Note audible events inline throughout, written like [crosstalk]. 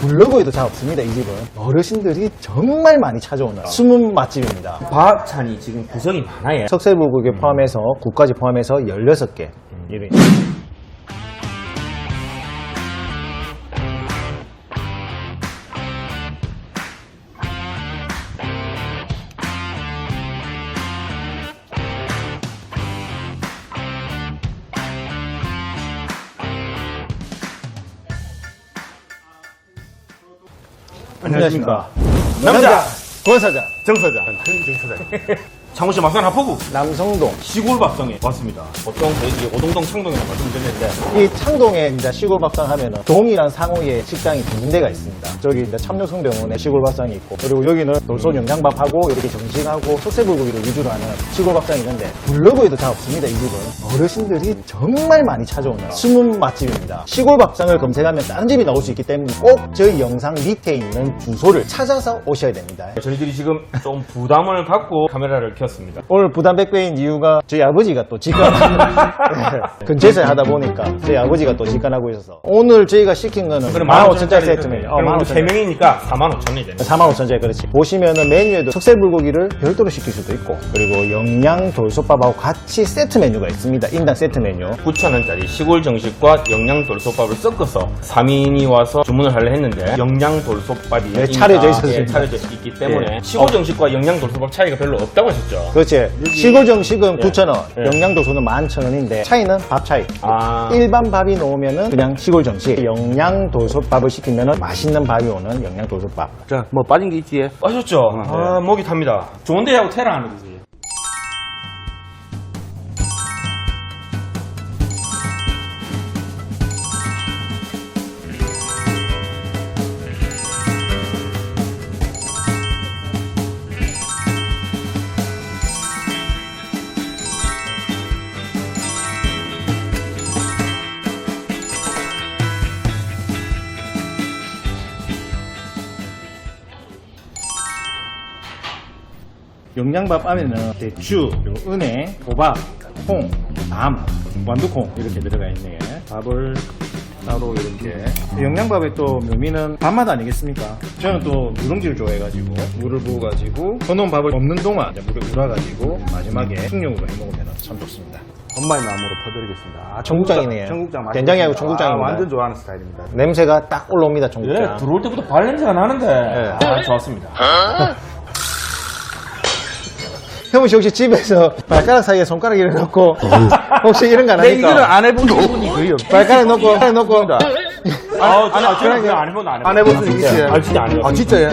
블로그에도 잘 없습니다, 이 집은. 어르신들이 정말 많이 찾아오는 숨은 맛집입니다. 밥찬이 지금 구성이 많아요. 석쇠불고기 포함해서 국까지 포함해서 16개. 이름 안녕하십니까. 남자. 권사장, 정사장 정사장 창원시 마산 하포구 남성동. 시골 밥상에 왔습니다. 보통 저희 오동동 창동이라고 말씀드렸는데 이 창동에 이제 시골밥상 하면은 동이랑 상호에 식당이 두 군데가 있습니다. 저기 이제 참여성병원에 시골밥상이 있고 그리고 여기는 돌솥 영양밥하고 이렇게 정식하고 석쇠불고기를 위주로 하는 시골밥상이 있는데 블로그에도 잘 없습니다. 이 집은 어르신들이 정말 많이 찾아오는 숨은 맛집입니다. 시골밥상을 검색하면 다른 집이 나올 수 있기 때문에 꼭 저희 영상 밑에 있는 주소를 찾아서 오셔야 됩니다. 저희들이 지금 좀 부담을 갖고 카메라를 켰습니다. 오늘 부담 100배인 이유가 저희 아버지가 또 직관 네, [laughs] 근처에서 하다 보니까 저희 아버지가 또 직관하고 있어서 오늘 저희가 시킨 거는 15,000짜리 세트 메뉴 어, 그럼 우리 15,000세 명이니까 45,000원이 되네. 45,000짜리 그렇지 보시면은 메뉴에도 석쇠 불고기를 별도로 시킬 수도 있고 그리고 영양 돌솥밥하고 같이 세트 메뉴가 있습니다 인당 세트 메뉴 9,000원짜리 시골 정식과 영양 돌솥밥을 섞어서 3인이 와서 주문을 하려 했는데 영양 돌솥밥이 네, 차려져 있었습니다. 예, 차려져 있기 때문에 예. 시골 정식 과 영양 돌솥밥 차이가 별로 없다고 하셨죠? 그렇지 시골 정식은 예. 9,000원 예. 영양 돌솥은 11,000원인데 차이는 밥 차이 아, 일반 밥이 나오면은 그냥 시골 정식 영양 돌솥밥을 시키면은 맛있는 밥이 오는 영양 돌솥밥 자, 뭐 빠진 게 있지? 아셨죠? 아, 목이 탑니다. 좋은 데 하고 테라 하는 거지. 영양밥 안에는 대추, 그리고 은행, 호박, 콩, 밤, 완두콩 이렇게 들어가 있네. 밥을 따로 이렇게. 영양밥의 또 묘미는 밥맛 아니겠습니까? 저는 또 누룽지를 좋아해가지고 물을 부어가지고 해놓은 밥을 먹는 동안 이제 물에 우러가지고 마지막에 식용으로 해먹으면 참 좋습니다. 엄마의 마음으로 퍼드리겠습니다. 아, 청국장이네요. 청국장 맛있 된장이하고 청국장입니다. 아, 완전 좋아하는 스타일입니다. 냄새가 딱 올라옵니다, 예, 청국장. 들어올 때부터 발 냄새가 나는데. 아, 좋았습니다. 형우 씨 혹시 집에서 발가락 사이에 손가락 이렇게 넣고 혹시 이런 거안 네, 이거는 하니까? 안 해본 분이 거의 없어요. 발가락 넣고, 발가락 넣고. 아, 아, 아, 저는 그냥 안 해본, 안 해본. 안 해본 분이 있어요. 아, 진짜 안 해본. 아, 진짜요?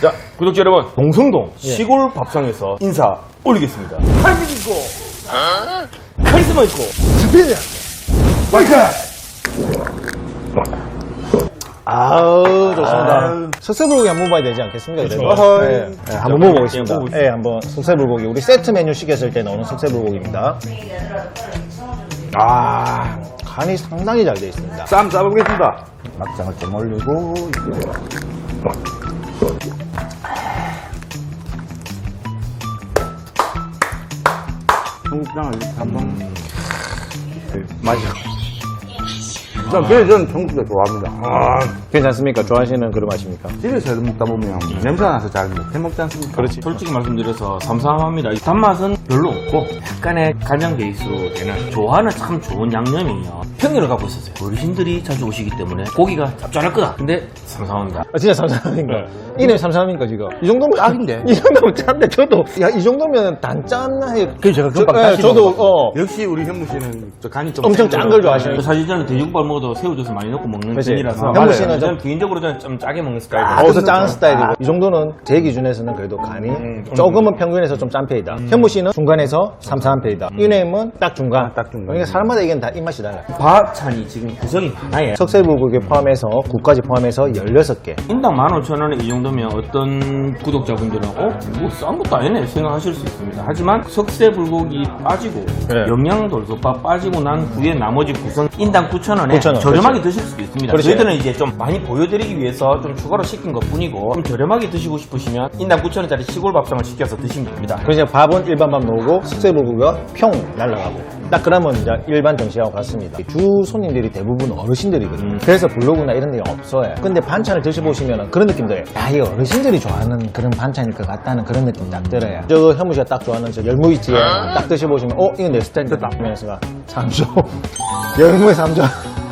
자, 구독자 여러분, 동성동 시골 밥상에서 인사 올리겠습니다. 할비 있고, 카리스마 있고, 아우 좋습니다. 석쇠불고기 한번 먹어봐야 되지 않겠습니까? 그렇죠. 네, 네, 한번 먹어보겠습니다. 예. 네, 한번 석쇠불고기 우리 세트 메뉴 시켰을 때 나오는 석쇠불고기입니다. 아 간이 상당히 잘돼 있습니다. 쌈 싸보겠습니다. 막장을 좀 올리고, 청국장을 이렇게 한번. 맛이 전, 그래, 저는 청국장 좋아합니다. 아, 괜찮습니까? 좋아하시는 그런 맛입니까? 집에서 해서 먹다 보면 냄새가 나서 잘 못 해 먹지 않습니까? 그렇지. 솔직히 말씀드려서 삼삼합니다. 이 단맛은 별로 없고 약간의 간장 베이스로 되는 좋아하는 참 좋은 양념이에요. 평일을 갖고 있었어요. 어르신들이 자주 오시기 때문에 고기가 짭짤할 거다. 근데 삼삼합니다. 아, 진짜 삼삼인가? 이름이 삼삼인가 지금? 이 정도면 딱인데? [laughs] 이 정도면 짠데 저도 야 이 정도면 단짠해. 그 제가 금방 저, 예, 다시 저도 먹어봤어요. 어 역시 우리 현무 씨는 저 간이 좀 엄청 센 짠. 걸 좋아하시는 사실 저는 돼지국밥 먹 어도 새우젓을 많이 넣고 먹는 그치. 편이라서 아, 현무 씨는 저는 좀- 개인적으로 저는 좀 짜게 먹는 스타일이에요. 아, 어서 짠 스타일이고 이 정도는 제 기준에서는 그래도 간이 조금은 평균에서 좀 짠 편이다. 현무 씨는 중간에서 삼삼한 편이다. 이네임은 딱 중간. 아, 딱 중간. 그러니까 사람마다 이게 다 입맛이 달라요. 밥찬이 지금 구성이 많아요. 석쇠불고기 포함해서 국까지 포함해서 16개. 인당 15,000원에 이 정도면 어떤 구독자분들은 어? 뭐 싼 것도 아니네 생각하실 수 있습니다. 하지만 석쇠 불고기 빠지고 그래. 영양돌솥밥 빠지고 난 후에 나머지 구성 인당 9,000원에 9,000원, 저렴하게 그렇지. 드실 수도 있습니다. 그렇지. 저희들은 이제 좀 많이 보여드리기 위해서 좀 추가로 시킨 것 뿐이고 좀 저렴하게 드시고 싶으시면 인당 9천원짜리 시골 밥상을 시켜서 드시면 됩니다. 그래서 밥은 일반 밥 나오고 숙세불고기가 평 날라가고 딱 그러면 이제 일반 정식하고 같습니다. 주 손님들이 대부분 어르신들이거든요. 그래서 블로그나 이런 데가 없어요. 근데 반찬을 드셔보시면 그런 느낌 들어요. 야, 이 어르신들이 좋아하는 그런 반찬일 것 같다는 그런 느낌 딱 들어요. 저 현무 씨가 딱 좋아하는 저 열무이티에 딱 드셔보시면 어? 이거 내 스타일이다. 하면서 삼조. 열무에 삼조.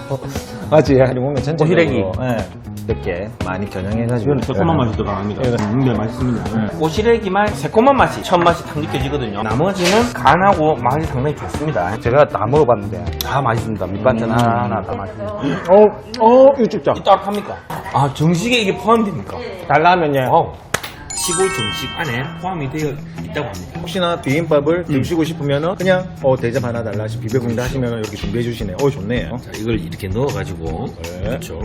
[laughs] 맞지? 그리고 보면 전체적으로 오히려기. 예, 이렇게 많이 겨냥해가지고 이건 새콤한 맛이 들어갑니다. 예. 음, 네, 맛있습니다. 오시래기만 새콤한 맛이 첫 맛이 딱 느껴지거든요. 나머지는 간하고 맛이 상당히 좋습니다. 제가 다 먹어봤는데 다 맛있습니다. 밑반찬 하나하나 다 맛있습니다. 어, 어, 이거 찍자. 이 따뜻합니까? 아 정식에 이게 포함됩니까? 달라면요. 와우. 시골 정식 안에 포함이 되어 있다고 합니다. 혹시나 비빔밥을 드시고 싶으면은 그냥 어 대접 하나 달라 하시 비벼కుండా 하시면 이렇게 준비해 주시네요. 어 좋네요. 자, 이걸 이렇게 넣어가지고 네. 그렇죠.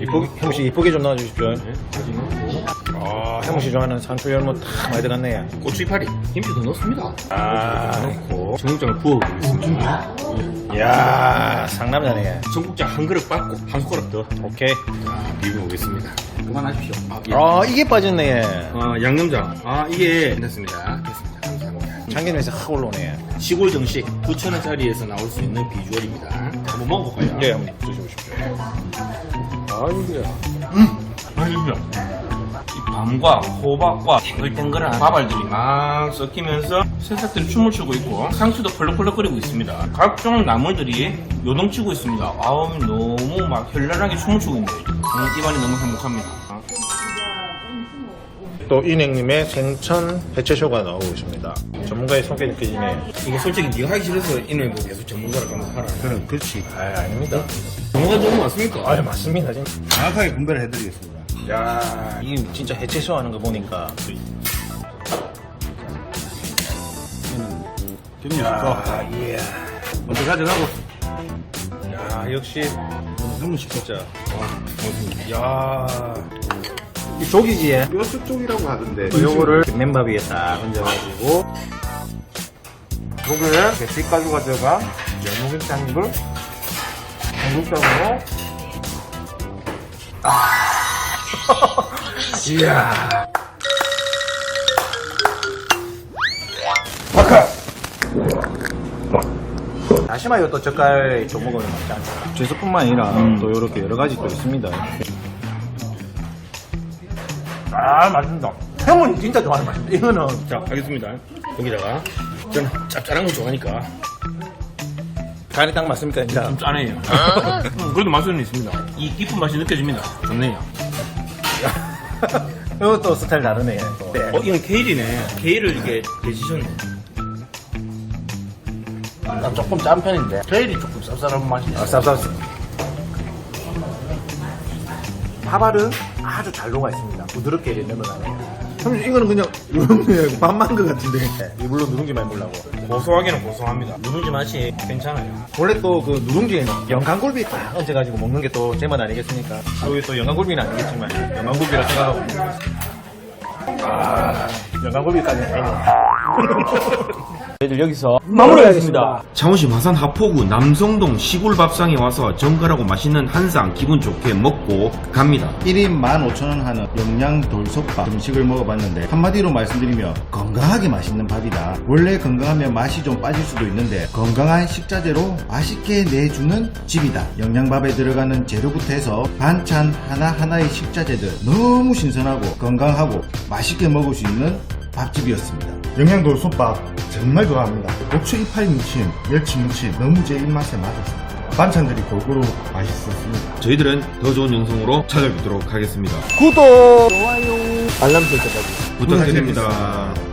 이쁘게 형무 씨 이쁘게 좀 넣어주십시오. 네, 넣고 아 형무 씨 좋아하는 상추 열무 딱 많이 들어갔네요. 고추 이파리 김치도 넣습니다. 아, 넣고 청국장을 부어보겠습니다. 이야 상남자네. 청국장 한 그릇 받고 한 숟가락 더 오케이. 비벼 보겠습니다. 그만하십시오. 아, 예. 아 이게 빠졌네. 아, 양념장. 아, 이게 됐습니다. 됐습니다. 감사합니다. 참기름에서 확 올라오네. 시골 정식 9,000원짜리에서 나올 수 있는 비주얼입니다. 한번 먹어볼까요? 예, 한번 드셔보십시오. 맛있죠? 이 밤과 호박과 탱글탱글한 밥알들이 막 섞이면서 새싹들이 춤을 추고 있고 상추도 펄럭펄럭거리고 있습니다. 각종 나물들이 요동치고 있습니다. 아우 너무 막 현란하게 춤을 추고 있네요. 음, 입안이 너무 행복합니다. 또 인행님의 생천 해체쇼가 나오고 있습니다. 전문가의 손길 느껴지네. 이거 솔직히 네가 하기 싫어서 이놈이 뭐 계속 전문가를 감독하라. 그럼 그렇지. 아 아닙니다. 전문가 좋은 거 맞습니까? 아 맞습니다. 정확하게 분배를 해드리겠습니다. 야, 이 진짜 해체쇼 하는 거 보니까. 기름이 야, 이야. 먼저 가져가고. 야, 역시 너무 시켰죠. 야. 이 조기지에 뼈쪽 쪽이라고 하던데. 요거를 맨밥 위에 딱 얹어가지고. 고기에 대식가루가 들어가. 열무김치 한 입을 한국장으로 [laughs] 이야. 다시마 이것도 젓갈 좀 먹으면 맛있지 않을까? 죄소뿐만 아니라 또 이렇게 여러 가지 또 있습니다. 아, 맛있다. 형은 진짜 좋아하는 맛입니다. 이거는 자, 하겠습니다. 여기다가 저는 짭짤한 거 좋아하니까 간이 딱 맞습니까? 진짜. 좀 짠해요. 음, 그래도 맛은 있습니다. 이 깊은 맛이 느껴집니다. 좋네요. [laughs] 이것도 스타일 다르네. 또. 어, 이건 케일이네. 케일을 이렇게 데치셨네. 난 조금 짠 편인데 케일이 조금 쌉쌀한 맛이 아, 쌉쌉. 파발은 아주 잘 녹아 있습니다. 부드럽게 늘어나네요. 형 이거는 그냥 누룽지 밥만 것 같은데. 물론 누룽지 많이 먹으려고. 고소하기는 고소합니다. 누룽지 맛이 괜찮아요. 원래 또 그 누룽지에는 영광굴비 딱 얹어가지고 먹는 게 또 제맛 아니겠습니까? 여기 또 영광굴비는 아니겠지만 영광굴비라 생각하고 먹습니다. 아, 영광굴비까지는 아니네. [laughs] 저희들 여기서 마무리하겠습니다. 창원시 마산 하포구 남성동 시골 밥상에 와서 정갈하고 맛있는 한상 기분 좋게 먹고 갑니다. 1인 15,000원 하는 영양 돌솥밥 음식을 먹어봤는데 한마디로 말씀드리면 건강하게 맛있는 밥이다. 원래 건강하면 맛이 좀 빠질 수도 있는데 건강한 식자재로 맛있게 내주는 집이다. 영양밥에 들어가는 재료부터 해서 반찬 하나하나의 식자재들 너무 신선하고 건강하고 맛있게 먹을 수 있는 밥집이었습니다. 영양 돌 솥밥 정말 좋아합니다. 고추 이파리 무침, 멸치 무침 너무 제 입맛에 맞았습니다. 반찬들이 골고루 맛있었습니다. 저희들은 더 좋은 영상으로 찾아뵙도록 하겠습니다. 구독, 좋아요, 알람 설정까지. 부탁드립니다.